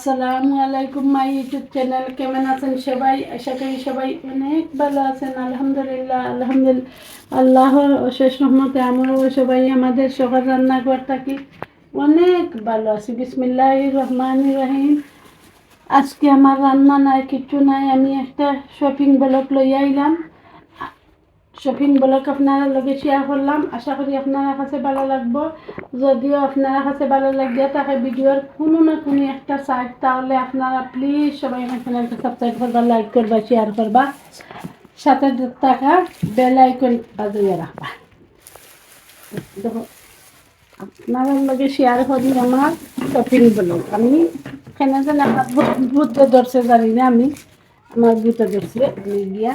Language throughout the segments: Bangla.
আসসালামু আলাইকুম, মাই ইউটিউব চ্যানেল। কেমন আছেন সবাই? আশা করি সবাই অনেক ভালো আছেন। আলহামদুলিল্লাহ আলহামদুলিল্লাহ। আল্লাহর অশেষ রহমতে আমরাও সবাই আমাদের সকাল রান্নাঘর থাকি। অনেক ভালো আছি। বিসমিল্লাহ রহমান রহিম। আজকে আমার রান্না নাই, কিছু নাই। আমি একটা শপিং ব্লগ লই আইলাম। শপিং ব্লগ আপনারা লগে শেয়ার করলাম। আশা করি আপনারা কাছে ভালো লাগবো। যদিও আপনারা কাছে ভালো লাগিয়ে তাকে ভিডিওর কোনো না কোনো একটা সাইড তাহলে আপনারা প্লিজ সবাই আমার চ্যানেলটা সাবস্ক্রাইব করবা লাইক করবা শেয়ার করবা। সাথে টাকা বেল আইকন বাজিয়ে রাখবা। দেখো, আপনার লগে শেয়ার করি আমার শপিং ব্লগ। আমি কেন জানি আমার বুদ্ধ ধরছে জানি না আমি। আমার বুদ্ধ ধরছে, আমি গিয়া।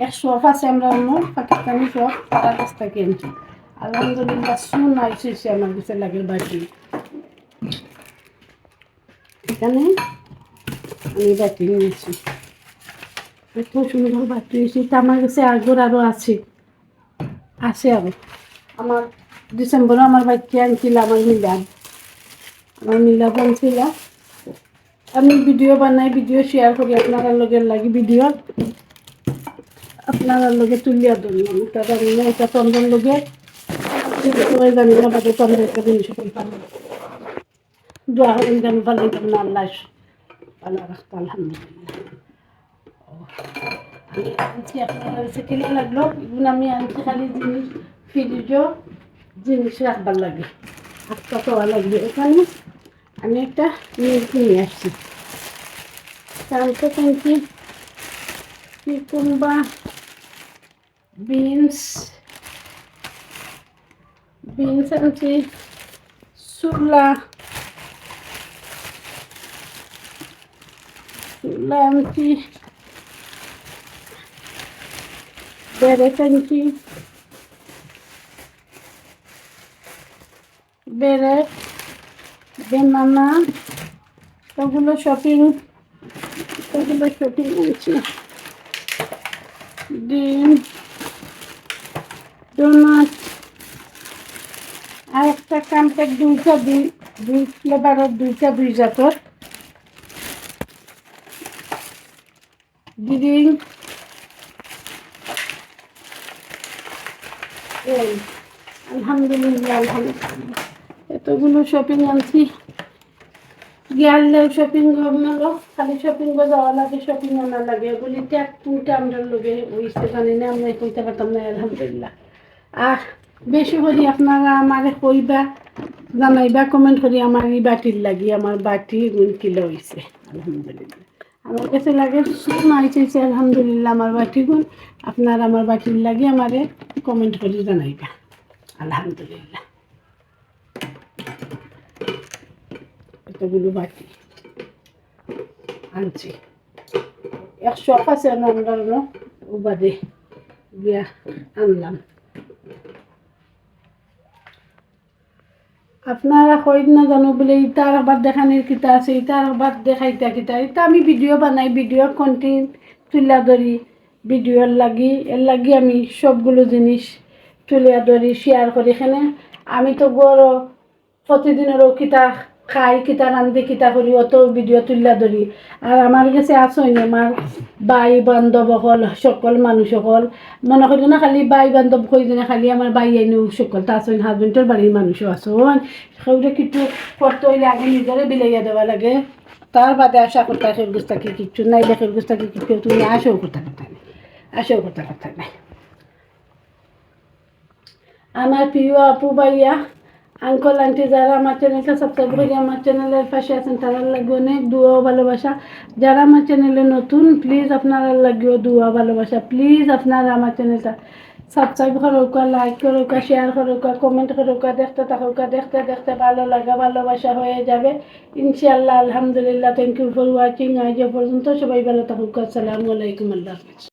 এক শপ আছে আমরা অন্য পাকিস্তানি শপ তার কাছ থেকে আনছি আলহামদুলিল্লাহ শুন আইসেছে আমার কাছে লাগে বাটি এখানে আমি বাটি নিয়েছি। এত সুন্দর বাটি নিয়েছি তা আমার কাছে আগর আরও আছে। আছে আরও আমার ডিসেম্বরে আমার বাচ্চা আনছিল, আমার মিলাদ। আমার মিলাদ আনছিল। আমি ভিডিও বানাই, ভিডিও শেয়ার করি আপনার লগের লাগি ভিডিও। আপনার লগে তুলিয়া ধরি আমি না, এটা চন্দ্র লগে। সবাই জানি না বাদে চন্দ্র একটা জিনিস পারলাম দোয়া করেন আমি ভালো না আল্লাহ ভালো রাখতো, আলহামদুলিল্লাহ। আনছি কিনে লাগল। আমি আনছি খালি জিনিস ফ্রিজও জিনিস রাখবার লাগে। হাত পাতোয়া লাগবে এখানে। আমি একটা মিল্ক নিয়ে আসছি। তারপর কিনছি কিংবা বিনস বিনস আনছি ছোলা ছোলা আনছি বেরেট আনছি বেরেট বেনানা ওগুলো শপিং ওগুলো শপিং আনছি ডিম ডোনাট, আর একটা কামপেক দুইটা দুই দুই ফ্লেভারের দুইটা দুই জাতর। ড্রিঙ্ক এই, আলহামদুলিল্লাহ আলহামদুলিল্লাহ। এতগুলো শপিং আনছি। গিয়ারলেও শপিং করল খালি শপিং যাওয়া লাগে শপিং আনা লাগে। এগুলি ট্যাগ তুলতে আমরা লোকে হইতে জানি না, আমরা কইতে পারতাম না, আলহামদুলিল্লাহ। আর বেশি করি আপনারা আমারে কইবা, জানাইবা কমেন্ট করি, আমার এই বাটির লাগি, আমার বাটি কিলো হয়েছে আলহামদুলিল্লাহ। আমার কাছে লাগে শুন আইসেছে আলহামদুলিল্লাহ, আমার বাটি গুণ। আপনার আমার বাটির লাগে আমারে কমেন্ট করি, জানাইবা। আলহামদুলিল্লাহ। এতগুলো বাটি আনছি। এক শপ আছে, আমরা বাদে গিয়া আনলাম। আপনারা কই না জানো বলে ইটা আবার দেখানোর কিতা আছে ইটা আবার দেখাইতা কিতা। ইটা আমি ভিডিও বানাই ভিডিও কন্টেন্ট তুলা ধরি ভিডিওর লাগি এর লাগি আমি সবগুলো জিনিস তুলিয়া ধরি শেয়ার করি এখানে আমি তো গড় প্রতিদিনেরও কিতা খাই, কিতা রান্ধি কিতা করি অত ভিডিও তুলিয়া ধরি আর আমার কাছে আসই না আমার বাই বান্ধব সকল সকল মানুষ সকল। মনে করি না খালি বাই বান্ধব কই দিনে খালি আমার বাই আইনো সকল, তা আসইন হাজবেন্ডের বাড়ির মানুষও আসন সেগুলো কিছু করতে হইলে আগে নিজরে বিলাইয়া দেওয়া লাগে। তার বাদে আশা করতে আসে গুস্তা কি কিচ্ছু নাই দেখে গুস্তা কি কিচ্ছু তুমি আসেও করতে কথা নেই করতে কথা নাই। আমার প্রিয় আপু ভাইয়া আঙ্কল আন্টি যারা আমার চ্যানেলটা সাবস্ক্রাইব করে আমার চ্যানেলের পাশে আছেন, তারা লাগবে অনেক দুয়া ভালোবাসা। যারা আমার চ্যানেলে নতুন প্লিজ আপনারা লাগবে দুয়া ভালোবাসা। প্লিজ আপনারা আমার চ্যানেলটা সাবস্ক্রাইব করুকা লাইক করুকা শেয়ার করুকা কমেন্ট করুকা দেখতে থাকুকা দেখতে দেখতে ভালো লাগা, ভালোবাসা হয়ে যাবে। ইনশাআল্লাহ, আলহামদুলিল্লাহ থ্যাংক ইউ ফর ওয়াচিং আজ পর্যন্ত সবাই ভালো থাকুক। আসসালামু আলাইকুম, আল্লাহ